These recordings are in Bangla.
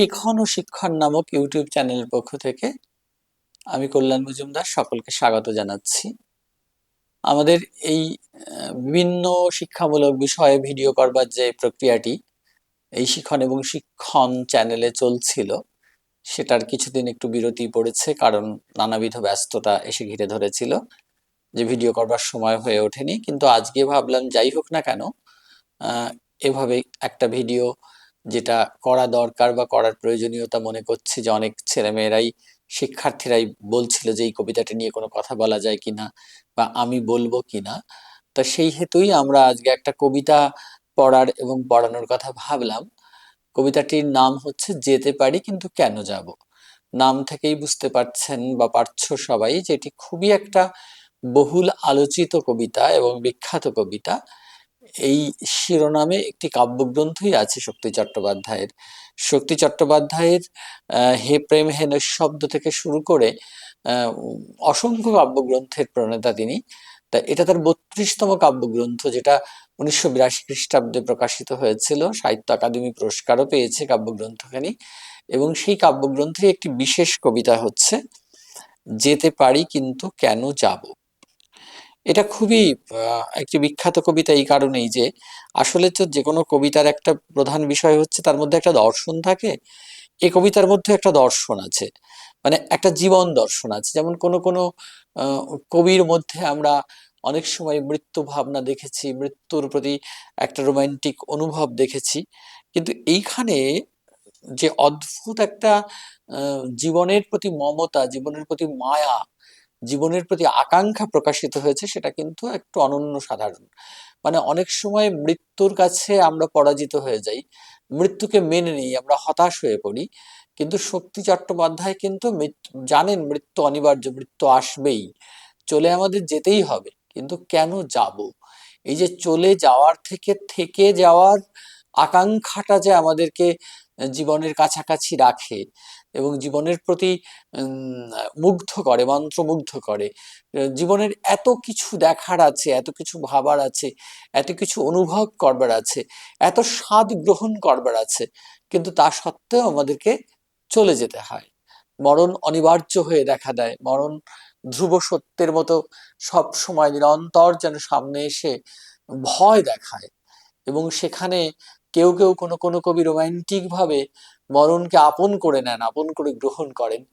শিখন ও শিক্ষণ নামক ইউটিউব চ্যানেলের পক্ষ থেকে আমি কল্যাণ মজুমদার সকলকে স্বাগত জানাচ্ছি। আমাদের এই বিভিন্ন শিক্ষামূলক বিষয়ে ভিডিও করবার যে প্রক্রিয়াটি, এই শিখন এবং শিক্ষণ চ্যানেলে চলছিল, সেটার কিছুদিন একটু বিরতি পড়েছে কারণ নানাবিধ ব্যস্ততা এসে ঘিরে ধরেছিল যে ভিডিও করবার সময় হয়ে ওঠেনি। কিন্তু আজকে ভাবলাম যাই হোক না কেন এভাবে একটা ভিডিও যেটা করা দরকার বা করার প্রয়োজনীয়তা মনে করছি যে অনেক ছেলেমেয়েরাই, শিক্ষার্থীরাই বলছিল যে এই কবিতাটি নিয়ে কোনো কথা বলা যায় কিনা বা আমি বলব কিনা। তা সেই হেতুই আমরা আজকে একটা কবিতা পড়ার এবং পড়ানোর কথা ভাবলাম। কবিতাটির নাম হচ্ছে যেতে পারি কিন্তু কেন যাব? নাম থেকেই বুঝতে পারছেন বা পারছ সবাই যে এটি খুবই একটা বহুল আলোচিত কবিতা এবং বিখ্যাত কবিতা। এই শিরোনামে একটি কাব্যগ্রন্থই আছে শক্তি চট্টোপাধ্যায়ের। শক্তি চট্টোপাধ্যায়ের হে প্রেম হে শব্দ থেকে শুরু করে অসংখ্য কাব্যগ্রন্থের প্রণেতা তিনি। তা এটা তার বত্রিশতম কাব্যগ্রন্থ যেটা উনিশশো বিরাশি খ্রিস্টাব্দে প্রকাশিত হয়েছিল। সাহিত্য একাডেমি পুরস্কারও পেয়েছে কাব্যগ্রন্থখানি। এবং সেই কাব্যগ্রন্থের একটি বিশেষ কবিতা হচ্ছে, যেতে পারি কিন্তু কেন যাব? এটা খুবই একটি বিখ্যাত কবিতা এই কারণেই যে আসলে তো যে কোনো কবিতার একটা প্রধান বিষয় হচ্ছে তার মধ্যে একটা দর্শন থাকে এই কবিতার মধ্যে একটা দর্শন আছে। মানে একটা জীবন দর্শন আছে। যেমন কোনো কোনো কবির মধ্যে আমরা অনেক সময় মৃত্যু ভাবনা দেখেছি, মৃত্যুর প্রতি একটা রোমান্টিক অনুভব দেখেছি। কিন্তু এইখানে যে অদ্ভুত একটা জীবনের প্রতি মমতা, জীবনের প্রতি মায়া জীবনের প্রতি আকাঙ্ক্ষা প্রকাশিত হয়েছে, সেটা কিন্তু একটু অনন্য সাধারণ। মানে অনেক সময় মৃত্যুর কাছে আমরা পরাজিত হয়ে যাই, মৃত্যুকে মেনে নিই, আমরা হতাশ হয়ে পড়ি। কিন্তু শক্তি চট্টোপাধ্যায় কিন্তু জানেন মৃত্যু অনিবার্য, মৃত্যু আসবেই। চলে আমাদের যেতেই হবে, কিন্তু কেন যাব? এই যে চলে যাওয়ার থেকে থেকে যাওয়ার আকাঙ্ক্ষাটা যে আমাদেরকে জীবনের কাছাকাছি রাখে এবং জীবনের প্রতি মুগ্ধ করে, মন্ত্রমুগ্ধ করে। জীবনের এত কিছু দেখার আছে, এত কিছু ভাবার আছে, এত কিছু অনুভব করবার আছে, এত স্বাদ গ্রহণ করবার আছে, কিন্তু তা সত্ত্বেও আমাদেরকে চলে যেতে হয়। মরণ অনিবার্য হয়ে দেখা দেয়। মরণ ধ্রুব সত্যের মতো সব সময় নিরন্তর যেন সামনে এসে ভয় দেখায়। এবং সেখানে কেউ কেউ কোনো কোনো কবি রোমান্টিক ভাবে মরণকে আপন করে নেন, আপন করে গ্রহণ করেন।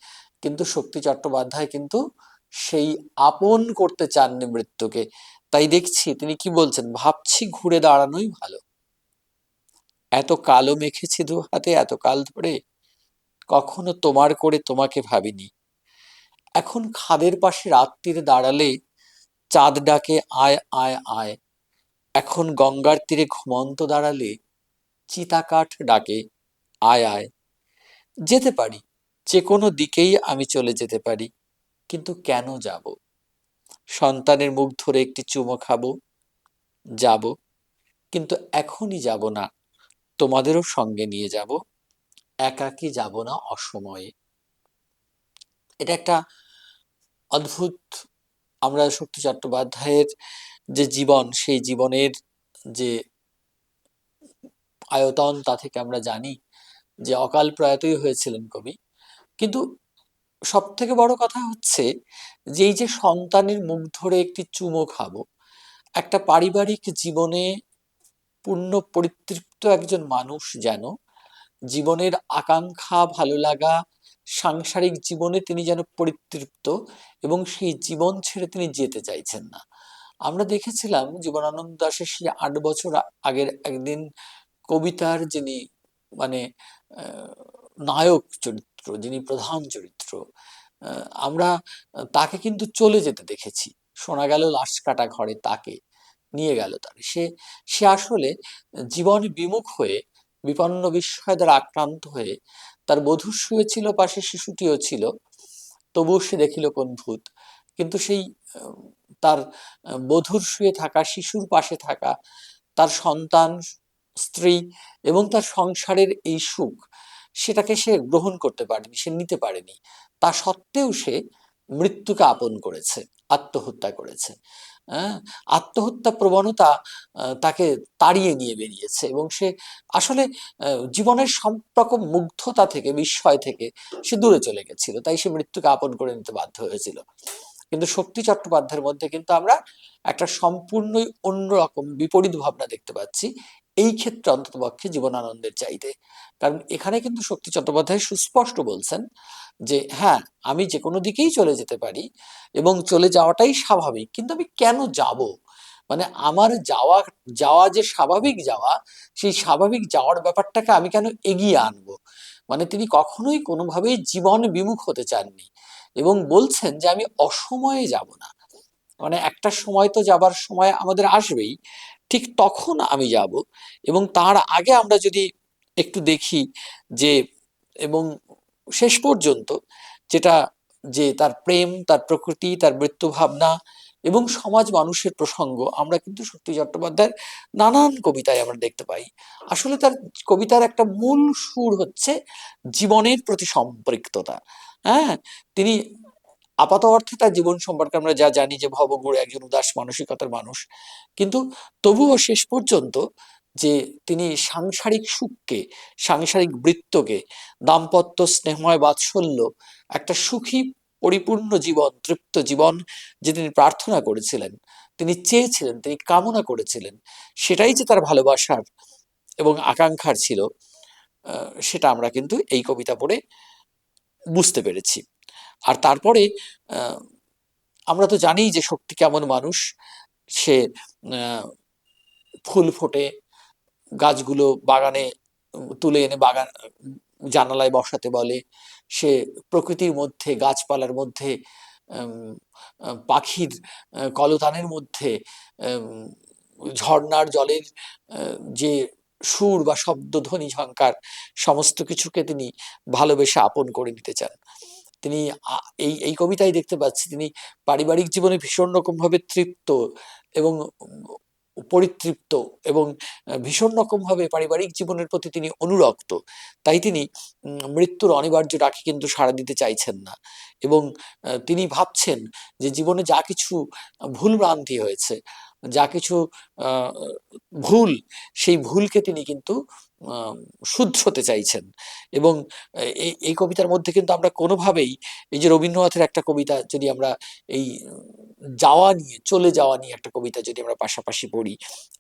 কিন্তু শক্তি চট্টোপাধ্যায় কিন্তু সেই আপন করতে চাননি মৃত্যুকে। তাই দেখছি তিনি কি বলছেন, ভাবছি ঘুরে দাঁড়ানোই ভালো। এত কালো মেখেছি দু হাতে, এত কাল ধরে কখনো তোমার করে তোমাকে ভাবিনি। এখন খাদের পাশে রাত্রিরে দাঁড়ালে চাঁদ ডাকে, আয় আয় আয়। এখন গঙ্গার তীরে ঘুমন্ত দাঁড়ালে চিতাকাঠ ডাকে। আয় আয়। যেতে পারি যে কোনো দিকেই আমি চলে যেতে পারি, কিন্তু কেন যাব? সন্তানের মুখ ধরে একটি চুমো খাব, যাব, কিন্তু এখনই যাব না, তোমাদেরও সঙ্গে নিয়ে যাব, একাকী যাব না অসময়ে। এটা একটা অদ্ভুত, আমরা শক্তি চট্টোপাধ্যায়ের যে জীবন, সেই জীবনের যে আয়তন, তা থেকে আমরা জানি যে অকাল প্রয়াতই হয়েছিলেন কবি। কিন্তু সব থেকে বড় কথা হচ্ছে যে এই যে সন্তানের মুখ ধরে একটি চুমো খাব, একটা পারিবারিক জীবনে পূর্ণ পরিতৃপ্ত একজন মানুষ যেন, জীবনের আকাঙ্ক্ষা, ভালো লাগা, সাংসারিক জীবনে তিনি যেন পরিতৃপ্ত এবং সেই জীবন ছেড়ে তিনি যেতে চাইছেন না। আমরা দেখেছিলাম জীবনানন্দ দাশের সেই আট বছর আগের একদিন কবিতার যিনি মানে নায়ক চরিত্র, যিনি প্রধান চরিত্র আমরা তাকে কিন্তু চলে যেতে দেখেছি। শোনা গেল লাশ কাটা ঘরে তাকে নিয়ে গেল তার। সে সে আসলে জীবন বিমুখ হয়ে, বিপন্ন বিস্ময় দ্বারা আক্রান্ত হয়ে তার বধূ শুয়েছিল পাশে শিশুটিও ছিল। তবুও সে দেখিল কোন ভূত। কিন্তু সেই তার বধূর শুয়ে থাকা, শিশুর পাশে থাকা তার সন্তান স্ত্রী এবং তার সংসারের এই সুখ সেটাকে সে গ্রহণ করতে পারেনি, সে নিতে পারেনি। তা সত্ত্বেও সে মৃত্যুকে আপন করেছে, আত্মহত্যা করেছে। হ্যাঁ? আত্মহত্যা প্রবণতা তাকে তাড়িয়ে নিয়ে বেরিয়েছে এবং সে আসলে জীবনের সব রকম মুগ্ধতা থেকে, বিস্ময় থেকে সে দূরে চলে গেছিল। তাই সে মৃত্যুকে আপন করে নিতে বাধ্য হয়েছিল। কিন্তু শক্তি চট্টোপাধ্যায়ের মধ্যে কিন্তু আমরা একটা সম্পূর্ণই অন্যরকম, বিপরীত ভাবনা দেখতে পাচ্ছি। এই ক্ষেত্রে অন্ততপক্ষে জীবনানন্দের চাইতে। কারণ এখানে কিন্তু শক্তি চট্টোপাধ্যায় সুস্পষ্ট বলছেন যে হ্যাঁ আমি যে কোনো দিকেই চলে যেতে পারি এবং চলে যাওয়াটাই স্বাভাবিক, কিন্তু আমি কেন যাব? মানে আমার যাওয়া যাওয়া যে স্বাভাবিক যাওয়া, সেই স্বাভাবিক যাওয়ার ব্যাপারটাকে আমি কেন এগিয়ে আনব? মানে তিনি কখনোই কোনোভাবেই জীবন বিমুখ হতে চাননি এবং বলছেন যে, আমি অসময়ে যাব না। মানে একটা সময় তো যাবার সময় আমাদের আসবেই ঠিক তখন আমি যাব এবং তার আগে আমরা যদি একটু দেখি যে এবং শেষ পর্যন্ত যেটা যে তার প্রেম, তার প্রকৃতি, তার মৃত্যু ভাবনা এবং সমাজ মানুষের প্রসঙ্গ আমরা কিন্তু শক্তি চট্টোপাধ্যায়ের নানান কবিতায় আমরা দেখতে পাই। আসলে তার কবিতার একটা মূল সুর হচ্ছে জীবনের প্রতি সম্পৃক্ততা। হ্যাঁ? তিনি আপাত অর্থে তার জীবন সম্পর্কে আমরা যা জানি যে ভবগুরু একজন উদাস মানসিকতার মানুষ। কিন্তু তবুও শেষ পর্যন্ত যে তিনি সাংসারিক সুখকে, সাংসারিক বৃত্তকে, দাম্পত্য স্নেহময় বাৎসল্য, একটা সুখী, পরিপূর্ণ জীবন, তৃপ্ত জীবন যে তিনি প্রার্থনা করেছিলেন, তিনি চেয়েছিলেন, তিনি কামনা করেছিলেন, সেটাই যে তার ভালোবাসার এবং আকাঙ্ক্ষার ছিল সেটা আমরা কিন্তু এই কবিতা পড়ে বুঝতে পেরেছি। আর তারপরে আমরা তো জানি যে শক্তি কেমন মানুষ। সে ফুল ফোটে গাছগুলো বাগানে তুলে এনে বাগান জানালায় বসাতে বলে। সে প্রকৃতির মধ্যে গাছপালার মধ্যে পাখির কলতানের মধ্যে উম, ঝর্ণার জলের যে সুর বা শব্দ ধ্বনি ঝঙ্কার সমস্ত কিছুকে তিনি ভালোবেসে আপন করে নিতে চান। তিনি এই এই কবিতায় দেখতে পাচ্ছি। তিনি পারিবারিক জীবনে ভীষণ রকম ভাবে তৃপ্ত এবং পরিতৃপ্ত এবং ভীষণ রকম ভাবে পারিবারিক জীবনের প্রতি তিনি অনুরক্ত। তাই তিনি মৃত্যুর অনিবার্য ডাকে কিন্তু সাড়া দিতে চাইছেন না এবং তিনি ভাবছেন যে জীবনে যা কিছু ভুল ভ্রান্তি হয়েছে যা কিছু ভুল, সেই ভুলকে তিনি কিন্তু শুধরতে চাইছেন। এবং এই এই কবিতার মধ্যে কিন্তু আমরা কোনোভাবেই, এই যে রবীন্দ্রনাথের একটা কবিতা যদি আমরা এই যাওয়া নিয়ে, চলে যাওয়া নিয়ে একটা কবিতা যদি আমরা পাশাপাশি পড়ি,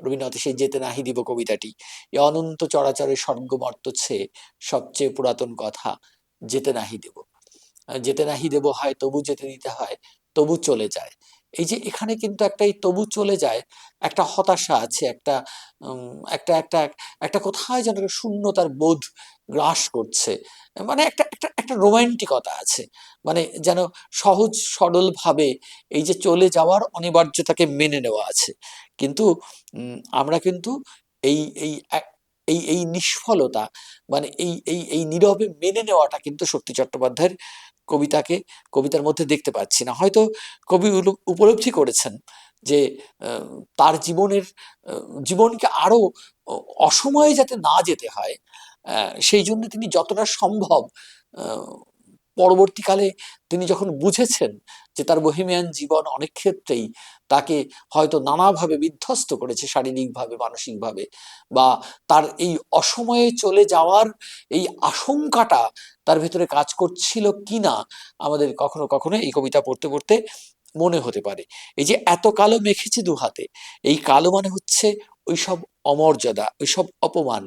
রবীন্দ্রনাথের সেই যেতে নাহি দিব কবিতাটি, এ অনন্ত চরাচরের স্বর্গমর্ত ছে সবচেয়ে পুরাতন কথা, যেতে নাহি দেব। যেতে নাহি দেব হয় তবু যেতে দিতে হয়, তবু চলে যায়। এই যে এখানে কিন্তু একটা এই তবু চলে যায়, একটা হতাশা আছে, একটা একটা একটা একটা কোথায় যেন শূন্যতার বোধ গ্রাস করছে। মানে একটা একটা একটা রোমান্টিকতা আছে। মানে যেন সহজ, সরলভাবে এই যে চলে যাওয়ার অনিবার্যতাকে মেনে নেওয়া আছে। কিন্তু আমরা কিন্তু এই এই এই এই নিষ্ফলতা মানে এই এই এই নীরবে মেনে নেওয়াটা কিন্তু শক্তি চট্টোপাধ্যায়ের কবিতাকে, কবিতার মধ্যে দেখতে পাচ্ছি না। হয়তো কবি উপলব্ধি করেছেন যে তার জীবনের জীবনকে আরও অসময়ে যাতে না যেতে হয় সেই জন্য তিনি যতটা সম্ভব পরবর্তীকালে তিনি যখন বুঝেছেন যে তার বহিমিয়ান জীবন অনেক ক্ষেত্রেই তাকে হয়তো নানাভাবে বিধ্বস্ত করেছে শারীরিকভাবে, মানসিকভাবে বা তার এই অসময়ে চলে যাওয়ার এই আশঙ্কাটা তার ভেতরে কাজ করছিল কিনা আমাদের কখনো কখনো এই কবিতা পড়তে পড়তে মনে হতে পারে। এই যে এত কালো মেখেছি দু হাতে এই কালো মানে হচ্ছে ওইসব অমর্যাদা, ওইসব অপমান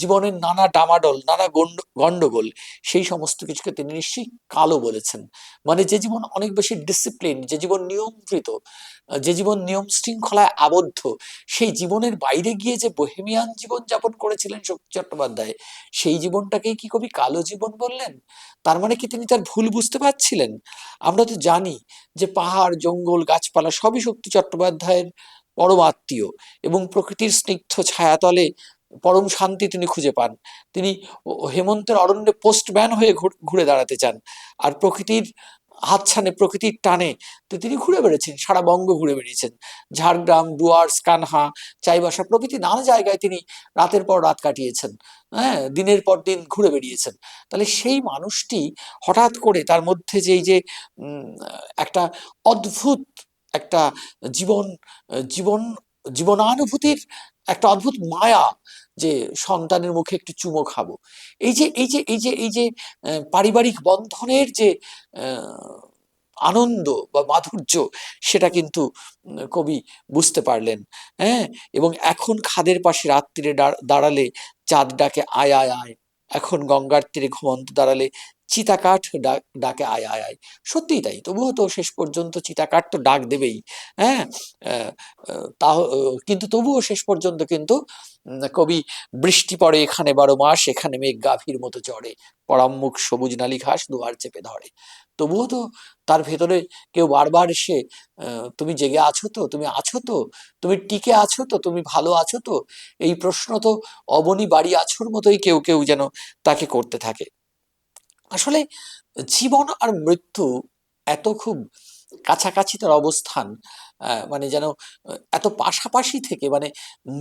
জীবনের নানা ডামাডোল, নানা গন্ড, গন্ডগোল, সেই সমস্ত কিছুকে তিনি নিশ্চয়ই কালো বলেছেন। মানে যে জীবন অনেক বেশি ডিসিপ্লিন যে জীবন নিয়ন্ত্রিত, যে জীবন নিয়ম শৃঙ্খলায় আবদ্ধ, সেই জীবনের বাইরে গিয়ে যে বহেমিয়ান জীবন যাপন করেছিলেন শক্তি চট্টোপাধ্যায়, সেই জীবনটাকেই কি কবি কালো জীবন বললেন? তার মানে কি তিনি তার ভুল বুঝতে পারছিলেন? আমরা তো জানি যে পাহাড়, জঙ্গল, গাছপালা সবই শক্তি চট্টোপাধ্যায়ের পরম আত্মীয় এবং প্রকৃতির স্নিগ্ধ ছায়াতলে পরম শান্তি তিনি খুঁজে পান। তিনি হেমন্তের অরণ্যে পোস্টম্যান হয়ে ঘুর- দাঁড়াতে চান। আর প্রকৃতির হাতছানে, প্রকৃতির টানে তো তিনি ঘুরে বেড়েছেন সারা বঙ্গ ঘুরে বেড়িয়েছেন। ঝাড়গ্রাম ডুয়ার্স কানহা চাইবাসা প্রকৃতি নানা জায়গায় তিনি রাতের পর রাত কাটিয়েছেন। হ্যাঁ দিনের পর দিন ঘুরে বেড়িয়েছেন। তাহলে সেই মানুষটি হঠাৎ করে তার মধ্যে যে এই যে একটা অদ্ভুত একটা জীবন জীবন জীবনানুভূতির একটা অদ্ভুত মায়া যে সন্তানের মুখে একটু চুমো খাব। এই যে এই যে এই যে এই যে পারিবারিক বন্ধনের যে আনন্দ বা মাধুর্য, সেটা কিন্তু কবি বুঝতে পারলেন হ্যাঁ? এবং এখন খাদের পাশে রাত্রিরে দাঁড়ালে চাঁদ ডাকে আয় আয় আয়। এখন গঙ্গার তীরে ঘুমন্ত দাঁড়ালে চিতাকাঠ ডাক আয় আয় আয়। সত্যিই তাই, তবুও তো শেষ পর্যন্ত চিতাকাঠ তো ডাক দেবেই হ্যাঁ? তা কিন্তু তবুও শেষ পর্যন্ত কিন্তু কবি বৃষ্টি পড়ে এখানে বারো মাস, এখানে মেঘ গাভীর মতো চড়ে পরাম্মুখ সবুজ নালী ঘাস দুয়ার চেপে ধরে। তবুও তো তার ভেতরে কেউ বারবার এসে তুমি জেগে আছো তো? তুমি আছো তো? তুমি টিকে আছো তো? তুমি ভালো আছো তো? এই প্রশ্ন তো অবনী বাড়ি আছোর মতোই কেউ কেউ যেন তাকে করতে থাকে। আসলে জীবন আর মৃত্যু এত খুব কাছাকাছি তার অবস্থান মানে যেন এত পাশাপাশি থেকে মানে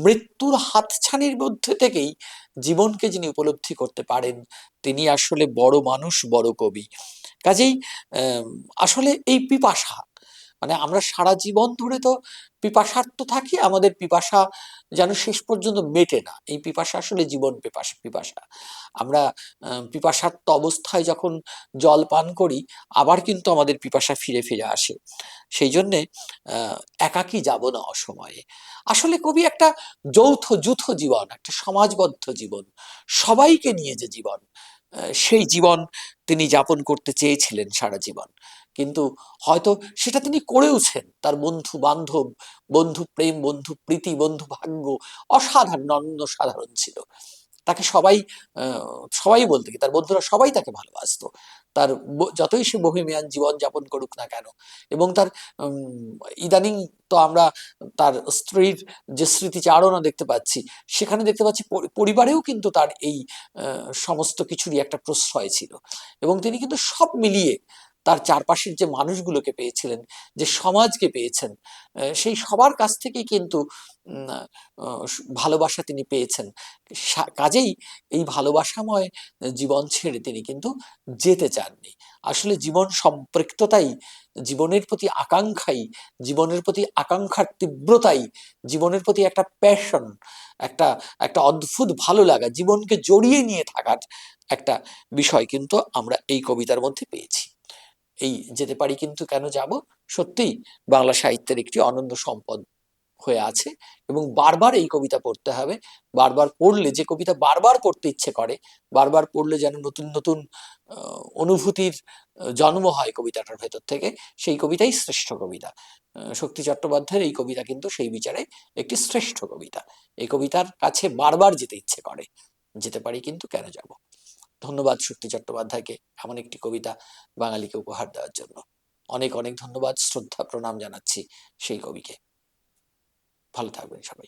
মৃত্যুর হাতছানির মধ্যে থেকেই জীবনকে যিনি উপলব্ধি করতে পারেন, তিনি আসলে বড় মানুষ, বড় কবি। কাজেই আসলে এই পিপাসা মানে আমরা সারা জীবন ধরে তো পিপাসার্থ থাকি আমাদের পিপাসা যেন শেষ পর্যন্ত মেটে না। এই পিপাসা আসলে জীবন পিপাসা পিপাসা। আমরা আহ, পিপাসার্থ অবস্থায় যখন জল পান করি আবার কিন্তু আমাদের পিপাসা ফিরে ফিরে আসে। সেই জন্যে একাকী যাব না অসময়ে। আসলে কবি একটা যৌথ যুথ জীবন একটা সমাজবদ্ধ জীবন সবাইকে নিয়ে যে জীবন সেই জীবন তিনি যাপন করতে চেয়েছিলেন সারা জীবন। কিন্তু হয়তো সেটা তিনি করেওছেন। তার বন্ধু বান্ধব বন্ধু প্রেম বন্ধু প্রীতি বন্ধু ভাগ্য অসাধারণ অন্য সাধারণ ছিল। তাকে সবাই সবাই বলতে কি তার বন্ধুরা সবাই তাকে ভালোবাসতো। তার যতই সে বহিমিয়ান জীবন যাপন করুক না কেন, এবং তার ইদানিং তো আমরা তার স্ত্রীর যে স্মৃতিচারণা দেখতে পাচ্ছি, সেখানে দেখতে পাচ্ছি পরিবারেও কিন্তু তার এই সমস্ত কিছুরই একটা প্রশ্রয় ছিল। এবং তিনি কিন্তু সব মিলিয়ে তার চারপাশের যে মানুষগুলোকে পেয়েছিলেন, যে সমাজকে পেয়েছেন সেই সবার কাছ থেকেই কিন্তু ভালোবাসা তিনি পেয়েছেন। কাজেই এই ভালোবাসাময় জীবন ছেড়ে তিনি কিন্তু যেতে চাননি। আসলে জীবন সম্পৃক্ততাই, জীবনের প্রতি আকাঙ্ক্ষাই, জীবনের প্রতি আকাঙ্ক্ষার তীব্রতাই, জীবনের প্রতি একটা প্যাশন একটা একটা অদ্ভুত ভালো লাগা, জীবনকে জড়িয়ে নিয়ে থাকার একটা বিষয় কিন্তু আমরা এই কবিতার মধ্যে পেয়েছি। এই যেতে পারি কিন্তু কেন যাব? সত্যিই বাংলা সাহিত্যের একটি অনন্য সম্পদ। হয়ে আছে এবং বারবার এই কবিতা পড়তে হবে। বারবার পড়লে যে কবিতা বারবার পড়তে ইচ্ছে করে, বারবার পড়লে যেন নতুন নতুন অনুভূতির জন্ম হয় কবিতাটার ভেতর থেকে, সেই কবিতাই শ্রেষ্ঠ কবিতা। শক্তি চট্টোপাধ্যায়ের এই কবিতা কিন্তু সেই বিচারে একটি শ্রেষ্ঠ কবিতা। এই কবিতার কাছে বারবার যেতে ইচ্ছে করে, যেতে পারি কিন্তু কেন যাব? ধন্যবাদ শক্তি চট্টোপাধ্যায়কে এমন একটি কবিতা বাঙালিকে উপহার দেওয়ার জন্য। অনেক অনেক ধন্যবাদ, শ্রদ্ধা, প্রণাম জানাচ্ছি সেই কবিকে। ভালো থাকবেন সবাই।